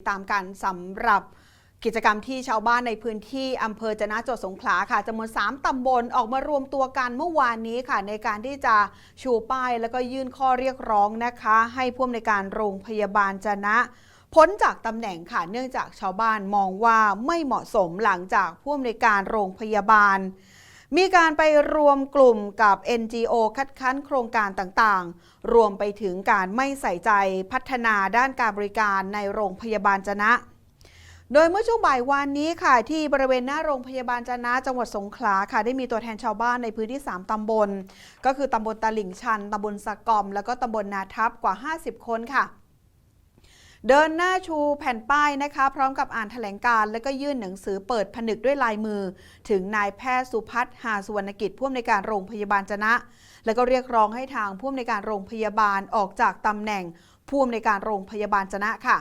ตามกันสำหรับกิจกรรมที่ชาวบ้านในพื้นที่อำเภอจนะจังหวัดสงขลาค่ะจำนวน 3 ตำบลออกมารวมตัวกันเมื่อวานนี้ค่ะ ในการที่จะชูป้ายแล้วก็ยื่นข้อเรียกร้องนะคะ ให้ผู้อำนวยการโรงพยาบาลจนะ พ้นจากตำแหน่งค่ะเนื่องจากชาวบ้านมองว่าไม่เหมาะสมหลังจากผู้อำนวยการโรงพยาบาล มีการไปรวมกลุ่มกับ NGO คัดค้านโครงการต่างๆ รวมไปถึงการไม่ใส่ใจพัฒนาด้านการบริการในโรงพยาบาลจนะ โดยเมื่อช่วงบ่ายวานนี้ค่ะ ที่บริเวณหน้าโรงพยาบาลจนะจังหวัดสงขลาค่ะ ได้มีตัวแทนชาวบ้านในพื้นที่ 3 ตำบล ก็คือตำบลตลิ่งชันตำบลสะกอม แล้วก็ตำบลนาทับกว่า 50 คนค่ะ เดินหน้าชูแผ่นป้ายนะคะ พร้อมกับอ่านแถลงการ และก็ยื่นหนังสือเปิดผนึกด้วยลายมือ ถึงนายแพทย์สุพัฒน์หาสุวรรณกิจผู้อำนวยการโรงพยาบาลจนะ แล้วก็เรียกร้องให้ทางผู้อำนวยการโรงพยาบาลออกจากตำแหน่งผู้อำนวยการโรงพยาบาลจนะค่ะ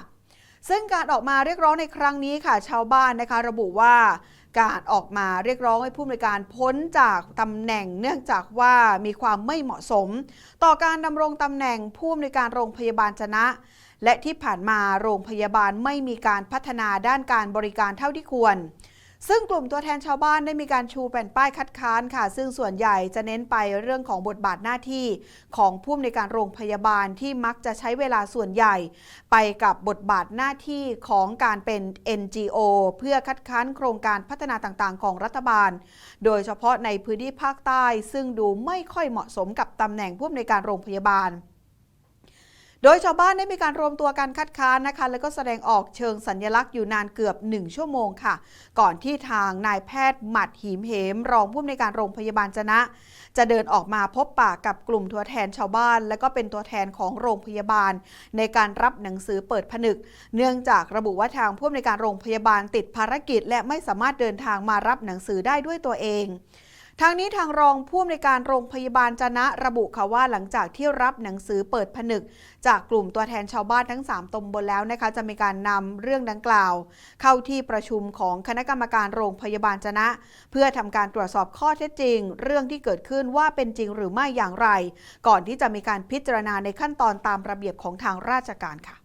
ซึ่งการออกมาเรียกร้องในครั้งนี้ค่ะ ชาวบ้านนะคะ ระบุว่าการออกมาเรียกร้องให้ผู้อำนวยการพ้นจากตำแหน่ง เนื่องจากว่ามีความไม่เหมาะสม ต่อการดำรงตำแหน่งผู้อำนวยการโรงพยาบาลจนะ และที่ผ่านมาโรงพยาบาลไม่มีการพัฒนาด้านการบริการเท่าที่ควร ซึ่งกลุ่มตัวแทนชาวบ้านได้มีการชูแผ่นป้ายคัดค้านค่ะ ซึ่งส่วนใหญ่จะเน้นไปเรื่องของบทบาทหน้าที่ของผู้อำนวยการโรงพยาบาลที่มักจะใช้เวลาส่วนใหญ่ ไปกับบทบาทหน้าที่ของการเป็น NGO เพื่อคัดค้านโครงการพัฒนาต่างๆ ของรัฐบาล โดยเฉพาะในพื้นที่ภาคใต้ ซึ่งดูไม่ค่อยเหมาะสมกับตำแหน่งผู้อำนวยการโรงพยาบาล โดยชาวบ้านได้มีการรวมตัวกันคัดค้านนะคะ แล้วก็แสดงออกเชิงสัญลักษณ์อยู่นานเกือบ 1 ชั่วโมงค่ะ ก่อนที่ทางนายแพทย์หมัดหิมเหม รองผู้อำนวยการโรงพยาบาลจนะ จะเดินออกมาพบปะกับกลุ่มตัวแทนชาวบ้าน และก็เป็นตัวแทนของโรงพยาบาล ในการรับหนังสือเปิดผนึก เนื่องจากระบุว่าทางผู้อำนวยการโรงพยาบาลติดภารกิจ และไม่สามารถเดินทางมารับหนังสือได้ด้วยตัวเอง ทางนี้ทางรองผู้อำนวยการโรงพยาบาลจนะระบุค่ะว่าหลังจากที่รับหนังสือเปิดผนึก จากกลุ่มตัวแทนชาวบ้านทั้ง 3ตำบลแล้วนะคะ จะมีการนำเรื่องดังกล่าว เข้าที่ประชุมของคณะกรรมการโรงพยาบาลจนะ เพื่อทำการตรวจสอบข้อเท็จจริง เรื่องที่เกิดขึ้นว่าเป็นจริงหรือไม่อย่างไร ก่อนที่จะมีการพิจารณาในขั้นตอนตามระเบียบของทางราชการค่ะ